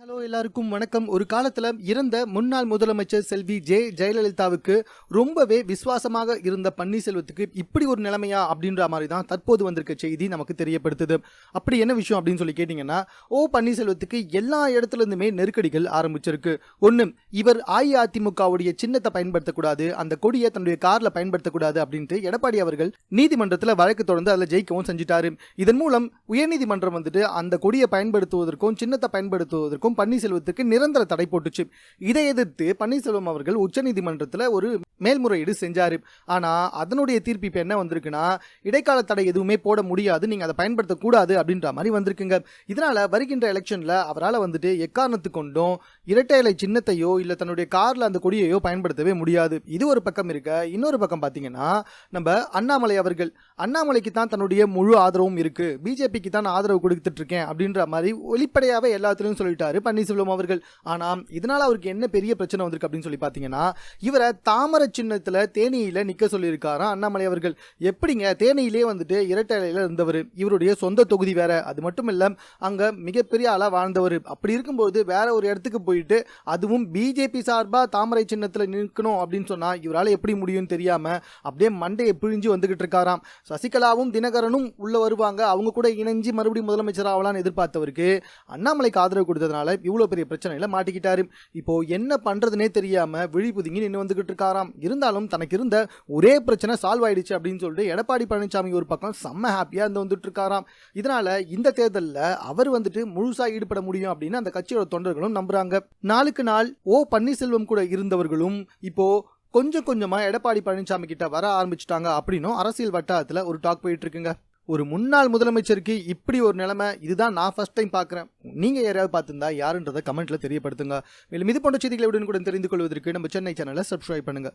Hello எல்லாருக்கும் வணக்கம். ஒரு காலத்தில் இறந்த முன்னாள் முதலமைச்சர் செல்வி ஜே ஜெயலலிதாவுக்கு ரொம்பவே விசுவாசமாக இருந்த பன்னீர்செல்வத்துக்கு இப்படி ஒரு நிலைமையா அப்படின்ற மாதிரி தான் தற்போது வந்திருக்க செய்தி நமக்கு தெரியப்படுத்துது. அப்படி என்ன விஷயம் அப்படின்னு சொல்லி கேட்டிங்கன்னா ஓ பன்னீர்செல்வத்துக்கு எல்லா இடத்துலருந்துமே நெருக்கடிகள் ஆரம்பிச்சிருக்கு. ஒன்று இவர் அஇஅதிமுகவுடைய சின்னத்தை பயன்படுத்தக்கூடாது அந்த கொடியை தன்னுடைய காரில் பயன்படுத்தக்கூடாது அப்படின்ட்டு எடப்பாடி அவர்கள் நீதிமன்றத்தில் வழக்கு தொடர்ந்து அதில் ஜெயிக்கவும் செஞ்சுட்டாரு. இதன் மூலம் உயர்நீதிமன்றம் வந்துட்டு அந்த கொடியை பயன்படுத்துவதற்கும் சின்னத்தை பயன்படுத்துவதற்கும் பன்னீர்செல்வத்துக்கு நிரந்தர தடை போட்டுச்சு. இதை எதிர்த்து பன்னீர்செல்வம் அவர்கள் உச்சநீதிமன்றத்தில் ஒரு மேல்முறையீடு செஞ்சாரு. ஆனால் அதனுடைய தீர்ப்பு இப்போ என்ன வந்திருக்குன்னா இடைக்கால தடை எதுவுமே போட முடியாது நீங்கள் அதை பயன்படுத்தக்கூடாது அப்படின்ற மாதிரி வந்திருக்குங்க. இதனால் வருகின்ற எலெக்ஷனில் அவரால் வந்துட்டு எக்காரணத்து கொண்டும் இரட்டை இலை சின்னத்தையோ இல்லை தன்னுடைய காரில் அந்த கொடியையோ பயன்படுத்தவே முடியாது. இது ஒரு பக்கம் இருக்க இன்னொரு பக்கம் பார்த்தீங்கன்னா நம்ம அண்ணாமலை அவர்கள். அண்ணாமலைக்கு தான் தன்னுடைய முழு ஆதரவும் இருக்குது பிஜேபிக்கு தான் ஆதரவு கொடுத்துட்ருக்கேன் அப்படின்ற மாதிரி வெளிப்படையாகவே எல்லாத்துலேயும் சொல்லிட்டாரு. பன்னீர்செல்வம் அவர்கள். ஆனால் இதனால் அவருக்கு என்ன பெரிய பிரச்சனை வந்திருக்கு அப்படின்னு சொல்லி பார்த்தீங்கன்னா இவரை தாமரை சின்னத்தில் தேனியில் நிற்க சொல்லியிருக்காராம் அண்ணாமலை அவர்கள். எப்படிங்க? தேனியிலே வந்துட்டு இரட்டை இருந்தவர். இவருடைய சொந்த தொகுதி வேற. அது மட்டும் இல்லை அங்கே மிகப்பெரிய ஆளாக வாழ்ந்தவர். அப்படி இருக்கும்போது வேற ஒரு இடத்துக்கு போயிட்டு அதுவும் பிஜேபி சார்பாக தாமரை சின்னத்தில் நிற்கணும் அப்படின்னு சொன்னால் இவரால் எப்படி முடியும்னு தெரியாமல் அப்படியே மண்டையை பிழிஞ்சு வந்துகிட்டு இருக்காராம். சசிகலாவும் தினகரனும் உள்ள வருவாங்க. அவங்க கூட இணைஞ்சு மறுபடியும் முதலமைச்சர் ஆகலான்னு எதிர்பார்த்தவருக்கு அண்ணாமலைக்கு ஆதரவு கொடுத்ததுனால இவ்வளோ பெரிய பிரச்சனையில் மாட்டிக்கிட்டாரு. இப்போ என்ன பண்ணுறதுனே தெரியாமல் விழி புதுங்கி நின்று வந்துக்கிட்டு இருக்காராம். இருந்தாலும் தனக்கு இருந்த ஒரே பிரச்சனை சால்வ் ஆயிடுச்சு அப்படின்னு சொல்லிட்டு எடப்பாடி பழனிசாமி ஒரு பக்கம் செம்ம ஹாப்பியாக இருந்து வந்துட்டு இருக்காராம். இதனால இந்த தேர்தலில் அவர் வந்துட்டு முழுசாக ஈடுபட முடியும் அப்படின்னு அந்த கட்சியோட தொண்டர்களும் நம்புறாங்க. நாளுக்கு நாள் ஓ பன்னீர்செல்வம் கூட இருந்தவர்களும் இப்போ கொஞ்சம் கொஞ்சமாக எடப்பாடி பழனிசாமி கிட்ட வர ஆரம்பிச்சிட்டாங்க அப்படின்னும் அரசியல் வட்டாரத்தில் ஒரு டாக் போயிட்டு இருக்குங்க. ஒரு முன்னாள் முதலமைச்சருக்கு இப்படி ஒரு நிலைமை இதுதான் நான் ஃபர்ஸ்ட் டைம் பார்க்குறேன். நீங்கள் யாராவது பார்த்துருந்தா யாருன்றதை கமெண்ட்டில் தெரியப்படுத்துங்க. மேலும் இது போன்ற செய்திகளை கூட தெரிந்து கொள்வதற்கு நம்ம சென்னை சேனலை சப்ஸ்கிரைப் பண்ணுங்கள்